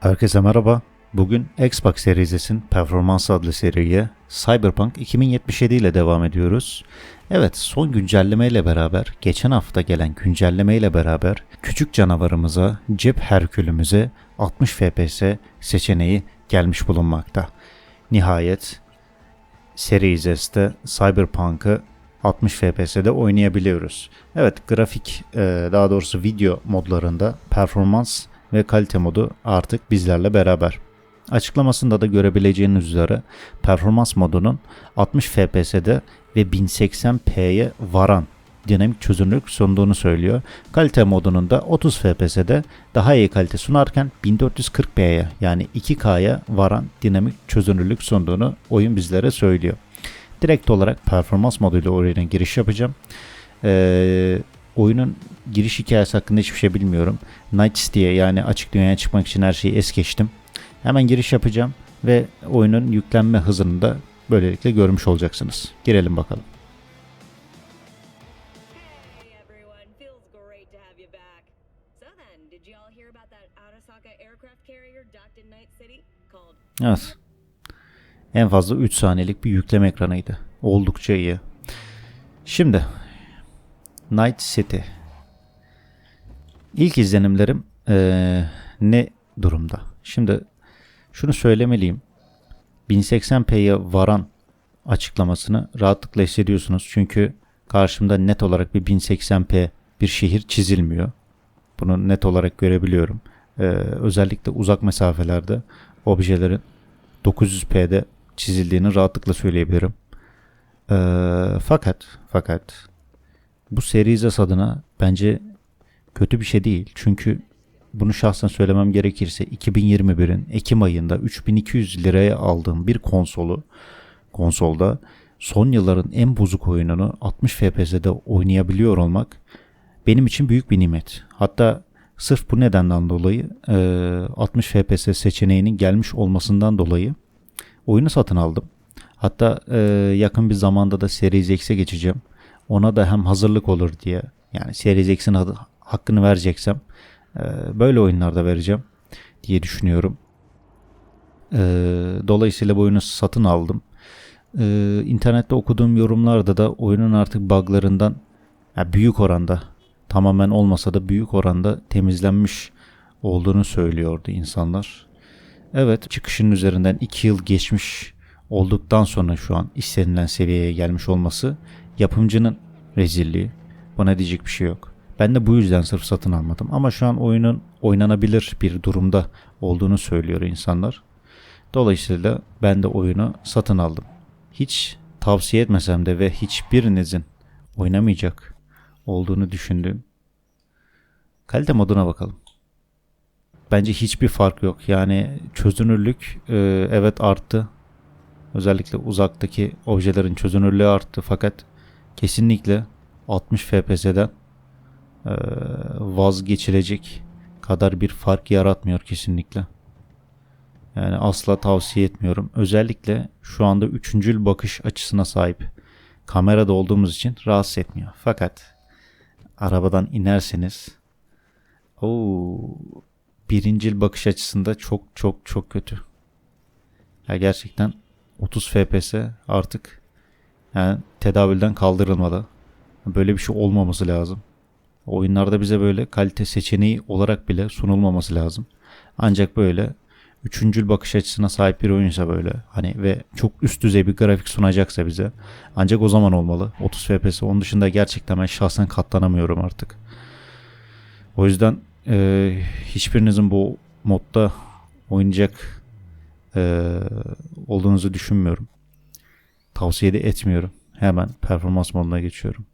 Herkese merhaba. Bugün Xbox Series'in Performans adlı seriye Cyberpunk 2077 ile devam ediyoruz. Evet son güncelleme ile beraber, geçen hafta gelen güncelleme ile beraber küçük canavarımıza, cep herkülümüze 60 FPS seçeneği gelmiş bulunmakta. Nihayet Series S'te Cyberpunk'ı 60 FPS'de oynayabiliyoruz. Evet grafik daha doğrusu video modlarında performans ve kalite modu artık bizlerle beraber. Açıklamasında da görebileceğiniz üzere performans modunun 60 FPS'de ve 1080p'ye varan dinamik çözünürlük sunduğunu söylüyor. Kalite modunun da 30 FPS'de daha iyi kalite sunarken 1440p'ye yani 2K'ya varan dinamik çözünürlük sunduğunu oyun bizlere söylüyor. Direkt olarak performans moduyla oyuna giriş yapacağım. Ee, oyunun giriş hikayesi hakkında hiçbir şey bilmiyorum. Night City'ye yani açık dünyaya çıkmak için her şeyi es geçtim. Hemen giriş yapacağım ve oyunun yüklenme hızını da böylelikle görmüş olacaksınız. Girelim bakalım. Evet. En fazla 3 saniyelik bir yükleme ekranıydı. Oldukça iyi. Şimdi Night City. İlk izlenimlerim eee, ne durumda? Şimdi şunu söylemeliyim. 1080p'ye varan açıklamasını rahatlıkla hissediyorsunuz. Çünkü karşımda net olarak bir 1080p bir şehir çizilmiyor. Bunu net olarak görebiliyorum. Ee, özellikle uzak mesafelerde objelerin 900p'de çizildiğini rahatlıkla söyleyebilirim. Ee, fakat fakat bu Series adına bence kötü bir şey değil. Çünkü bunu şahsen söylemem gerekirse 2021'in Ekim ayında 3200 liraya aldığım bir konsolu konsolda son yılların en bozuk oyununu 60 FPS'de oynayabiliyor olmak benim için büyük bir nimet. Hatta sırf bu nedenden dolayı e, 60 FPS seçeneğinin gelmiş olmasından dolayı oyunu satın aldım. Hatta e, yakın bir zamanda da Series X'e geçeceğim. Ona da hem hazırlık olur diye yani Series X'in hakkını vereceksem e, böyle oyunlarda vereceğim diye düşünüyorum. E, dolayısıyla bu oyunu satın aldım. E, internette okuduğum yorumlarda da oyunun artık buglarından büyük oranda tamamen olmasa da büyük oranda temizlenmiş olduğunu söylüyordu insanlar. Evet çıkışın üzerinden 2 yıl geçmiş olduktan sonra şu an istenilen seviyeye gelmiş olması yapımcının rezilliği. Buna diyecek bir şey yok. Ben de bu yüzden sırf satın almadım. Ama şu an oyunun oynanabilir bir durumda olduğunu söylüyor insanlar. Dolayısıyla ben de oyunu satın aldım. Hiç tavsiye etmesem de ve hiçbirinizin oynamayacak olduğunu düşündüğüm kalite moduna bakalım. Bence hiçbir fark yok. Yani çözünürlük e, evet arttı. Özellikle uzaktaki objelerin çözünürlüğü arttı fakat kesinlikle 60 FPS'den vazgeçilecek kadar bir fark yaratmıyor kesinlikle. Yani asla tavsiye etmiyorum. Özellikle şu anda üçüncül bakış açısına sahip kamerada olduğumuz için rahatsız etmiyor. Fakat arabadan inerseniz o birincil bakış açısında çok çok çok kötü. Ya gerçekten 30 FPS artık yani tedavülden kaldırılmalı. Böyle bir şey olmaması lazım. Oyunlarda bize böyle kalite seçeneği olarak bile sunulmaması lazım. Ancak böyle üçüncül bakış açısına sahip bir oyunsa böyle hani ve çok üst düzey bir grafik sunacaksa bize ancak o zaman olmalı. 30 FPS onun dışında gerçekten ben şahsen katlanamıyorum artık. O yüzden e, hiçbirinizin bu modda oynayacak e, olduğunuzu düşünmüyorum. Tavsiye de etmiyorum. Hemen performans moduna geçiyorum.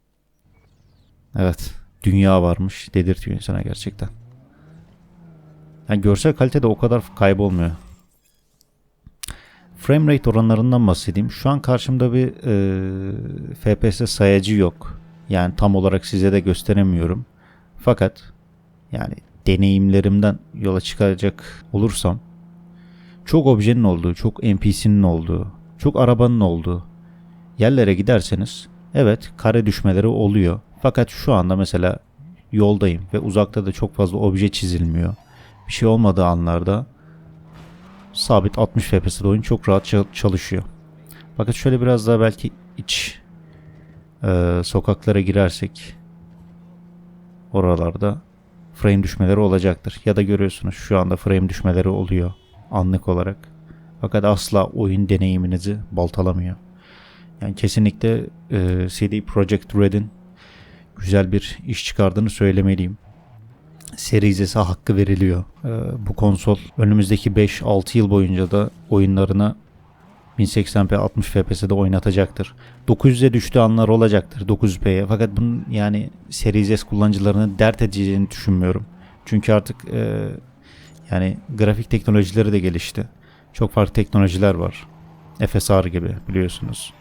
Evet dünya varmış dedirtiyor insana gerçekten yani görsel kalite de o kadar kaybolmuyor. Framerate oranlarından bahsedeyim. Şu an karşımda bir e, FPS sayacı yok. Yani tam olarak size de gösteremiyorum. Fakat yani deneyimlerimden yola çıkacak olursam çok objenin olduğu, çok NPC'nin olduğu, çok arabanın olduğu yerlere giderseniz evet kare düşmeleri oluyor. Fakat şu anda mesela yoldayım ve uzakta da çok fazla obje çizilmiyor bir şey olmadığı anlarda sabit 60 FPS'de oyun çok rahat çal- çalışıyor. Fakat şöyle biraz daha belki iç e, sokaklara girersek oralarda frame düşmeleri olacaktır. Ya da görüyorsunuz şu anda frame düşmeleri oluyor anlık olarak. Fakat asla oyun deneyiminizi baltalamıyor. Yani kesinlikle e, CD Projekt Red'in güzel bir iş çıkardığını söylemeliyim. Series hakkı veriliyor. E, bu konsol önümüzdeki 5-6 yıl boyunca da oyunlarına 1080p 60 FPS'de oynatacaktır. 900'e düştüğü anlar olacaktır 900p'ye. Fakat bunun yani Series S kullanıcılarını dert edeceğini düşünmüyorum. Çünkü artık e, yani grafik teknolojileri de gelişti. Çok farklı teknolojiler var. FSR gibi biliyorsunuz.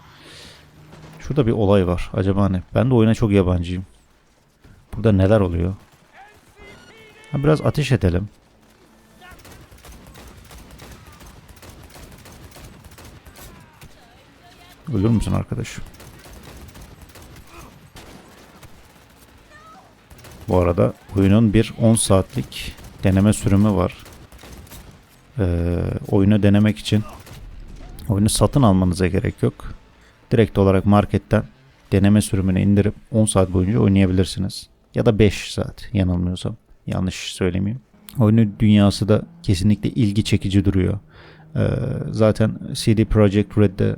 Şurada bir olay var. Acaba ne? Ben de oyuna çok yabancıyım. Burada neler oluyor? Ha, biraz ateş edelim. Ölür müsün arkadaş? Bu arada oyunun bir 10 saatlik deneme sürümü var. Ee, oyunu denemek için oyunu satın almanıza gerek yok. Direkt olarak marketten deneme sürümünü indirip 10 saat boyunca oynayabilirsiniz. Ya da 5 saat yanılmıyorsam. Yanlış söylemeyeyim. Oyunun dünyası da kesinlikle ilgi çekici duruyor. Ee, zaten CD Projekt Red'de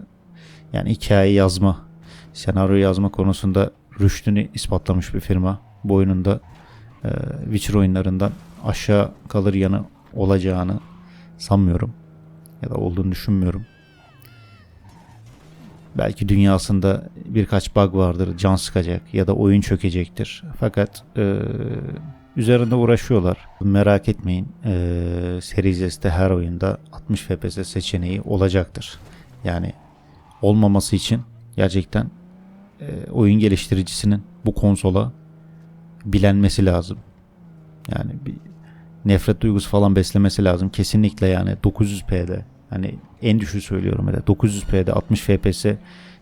yani hikaye yazma, senaryo yazma konusunda rüştünü ispatlamış bir firma. Bu oyunun da e, Witcher oyunlarından aşağı kalır yanı olacağını sanmıyorum. Ya da olduğunu düşünmüyorum. Belki dünyasında birkaç bug vardır, can sıkacak ya da oyun çökecektir. Fakat e, üzerinde uğraşıyorlar. Merak etmeyin. E, Series S'te her oyunda 60 FPS seçeneği olacaktır. Yani olmaması için gerçekten e, oyun geliştiricisinin bu konsola bilenmesi lazım. Yani bir nefret duygusu falan beslemesi lazım. Kesinlikle yani 900p'de hani en düşük söylüyorum öyle 900p'de 60 FPS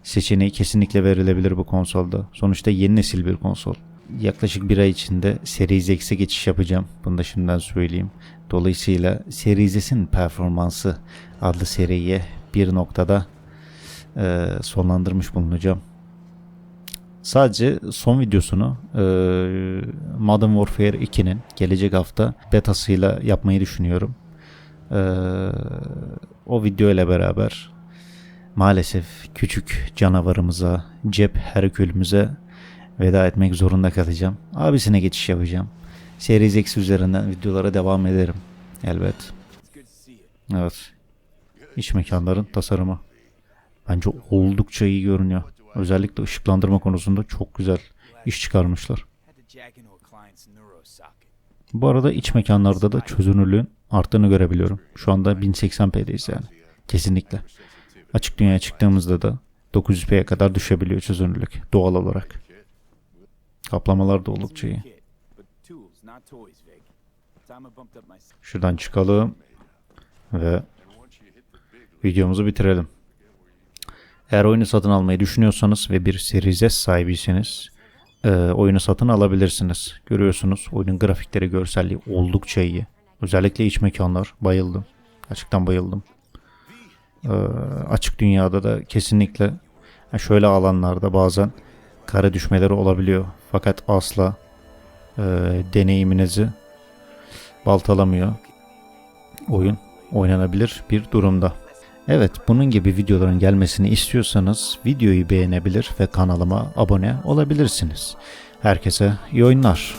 seçeneği kesinlikle verilebilir bu konsolda. Sonuçta yeni nesil bir konsol. Yaklaşık bir ay içinde Series X'e geçiş yapacağım. Bunu da şimdiden söyleyeyim. Dolayısıyla Series S'in performansı adlı seriye bir noktada e, sonlandırmış bulunacağım. Sadece son videosunu e, Modern Warfare 2'nin gelecek hafta betasıyla yapmayı düşünüyorum. E, o video ile beraber maalesef küçük canavarımıza, cep herkülümüze veda etmek zorunda kalacağım. Abisine geçiş yapacağım. Series X üzerinden videolara devam ederim. Elbet. Evet. İç mekanların tasarımı. Bence oldukça iyi görünüyor. Özellikle ışıklandırma konusunda çok güzel iş çıkarmışlar. Bu arada iç mekanlarda da çözünürlüğün arttığını görebiliyorum. Şu anda 1080p'deyiz yani. Kesinlikle. Açık dünyaya çıktığımızda da 900p'ye kadar düşebiliyor çözünürlük doğal olarak. Kaplamalar da oldukça iyi. Şuradan çıkalım ve videomuzu bitirelim. Eğer oyunu satın almayı düşünüyorsanız ve bir Series S sahibiyseniz e, oyunu satın alabilirsiniz. Görüyorsunuz oyunun grafikleri, görselliği oldukça iyi. Özellikle iç mekanlar bayıldım. Gerçekten bayıldım. E, açık dünyada da kesinlikle yani şöyle alanlarda bazen kare düşmeleri olabiliyor. Fakat asla e, deneyiminizi baltalamıyor oyun oynanabilir bir durumda. Evet bunun gibi videoların gelmesini istiyorsanız videoyu beğenebilir ve kanalıma abone olabilirsiniz. Herkese iyi oyunlar.